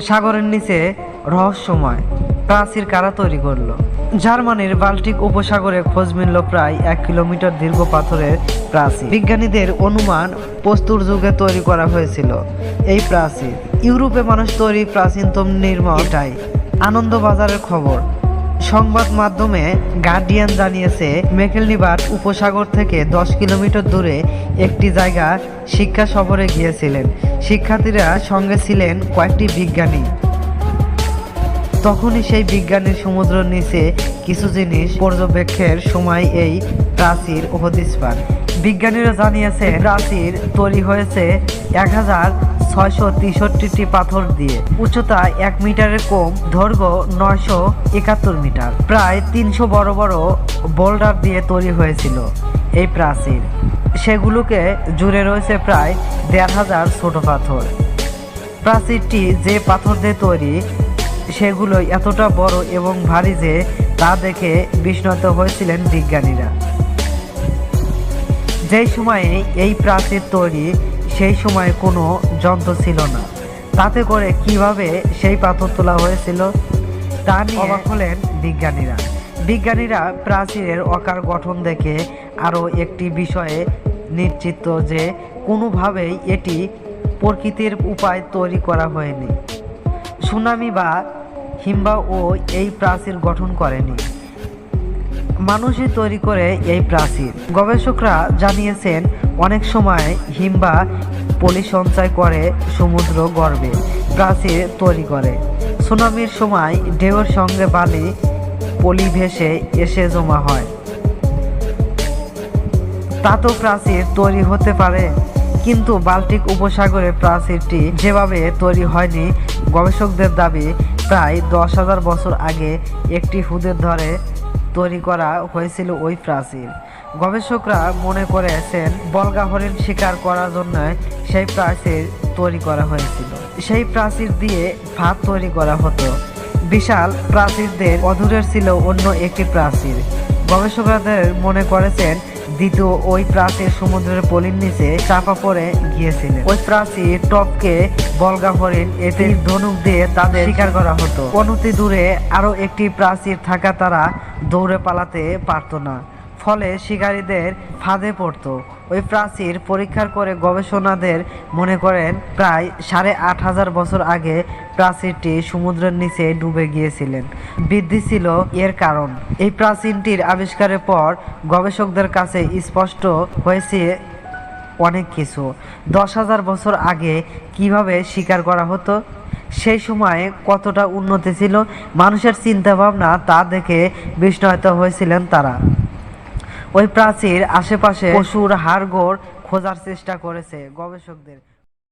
সাগরের নিচে রহস্যময় প্রাচীর কারা তৈরি করল? জার্মানির বাল্টিক উপসাগরে খোঁজ মিলল প্রায় এক কিলোমিটার দীর্ঘ পাথরের প্রাচীর। বিজ্ঞানীদের অনুমান প্রস্তুর যুগে তৈরি করা হয়েছিল। এই প্রাচীর। ইউরোপে মানুষ তৈরি প্রাচীনতম নির্মাণ এটাই। আনন্দবাজারের খবর। সংবাদ মাধ্যমে গার্ডিয়ান জানিয়েছে, মেকেলনিবাট উপসাগর থেকে দশ কিলোমিটার দূরে একটি জায়গা শিক্ষা সফরে গিয়েছিলেন। শিক্ষার্থীরা সঙ্গে ছিলেন কয়েকটি বিজ্ঞানী। তখনই সেই বিজ্ঞানীর সমুদ্র নিচে কিছু জিনিস পর্যবেক্ষণের সময় এই প্রাচীর হদিস পান। বিজ্ঞানীরা জানিয়েছে প্রাচীর তৈরি হয়েছে এক হাজার ছয়শো তেষট্টিটি পাথর দিয়ে। উচ্চতা এক মিটারের কম, দৈর্ঘ্য নয়শো একাত্তর মিটার। প্রায় তিনশো বড় বড় বোল্ডার দিয়ে তৈরি হয়েছিল এই প্রাচীর। সেগুলোকে জুড়ে রয়েছে প্রায় দেড় হাজার ছোট পাথর। প্রাচীরটি যে পাথর দিয়ে তৈরি সেগুলো এতটা বড় এবং ভারী যে তা দেখে বিস্মিত হয়েছিলেন বিজ্ঞানীরা। যেই সময়ে এই প্রাচীর তৈরি, সেই সময় কোনো যন্ত্র ছিল না। তাতে করে কীভাবে সেই পাথর তোলা হয়েছিল, তা নিয়ে অবাক হলেন বিজ্ঞানীরা। বিজ্ঞানীরা প্রাচীরের অকার গঠন দেখে আরও একটি বিষয়ে নিশ্চিত যে কোনোভাবেই এটি প্রকৃতির উপায় তৈরি করা হয়নি। সুনামি বা হিমবা ও এই প্রাচীর গঠন করেনি। মানুষই তৈরি করে এই প্রাচীর। গবেষকরা জানিয়েছেন, অনেক সময় হিমবা পলি সঞ্চয় করে সমুদ্র গর্ভে প্রাচীর তৈরি করে। সুনামির সময় ঢেউয়ের সঙ্গে বালি পলি ভেসে এসে জমা হয়। তা তো প্রাচীর তৈরি হতে পারে, কিন্তু বাল্টিক উপসাগরে প্রাচীরটি যেভাবে তৈরি হয়নি, গবেষকদের দাবি প্রায় দশ হাজার বছর আগে একটি হুদের ধরে তৈরি করা হয়েছিল ওই প্রাচীর। গবেষকরা মনে করেছেন বলগা হরিণ শিকার করার জন্য সেই প্রাচীর তৈরি করা হয়েছিল। সেই প্রাচীর দিয়ে ভাত তৈরি করা হতো। বিশাল প্রাচীরদের অধুরের ছিল অন্য একটি প্রাচীর। গবেষকরাদের মনে করেছেন দ্বিতীয় ওই প্রাচীর সমুদ্রের পলির নিচে চাপা পড়ে গিয়েছিলেন। ওই প্রাচীর টপকে বলগা হরিণ, এতে ধনুক দিয়ে তাদের শিকার করা হতো। অনতি দূরে আরও একটি প্রাচীর থাকা তারা দৌড়ে পালাতে পারত না, ফলে শিকারীদের ফাঁদে পড়তো। ওই প্রাচীর পরীক্ষার করে গবেষণাদের মনে করেন, প্রায় সাড়ে আট হাজার বছর আগে প্রাচীরটি সমুদ্রের নিচে ডুবে গিয়েছিলেন। বৃদ্ধি ছিল এর কারণ। এই প্রাচীনটির আবিষ্কারের পর গবেষকদের কাছে স্পষ্ট হয়েছে অনেক কিছু। দশ হাজার বছর আগে কীভাবে শিকার করা হতো? সেই সময়ে কতটা উন্নতি ছিল? মানুষের চিন্তা ভাবনা তা দেখে বিস্ময়িত হয়েছিলেন তারা। ওই প্রাচীর আশেপাশে পশুর হাড়গোড় খোঁজার চেষ্টা করেছে গবেষকদের।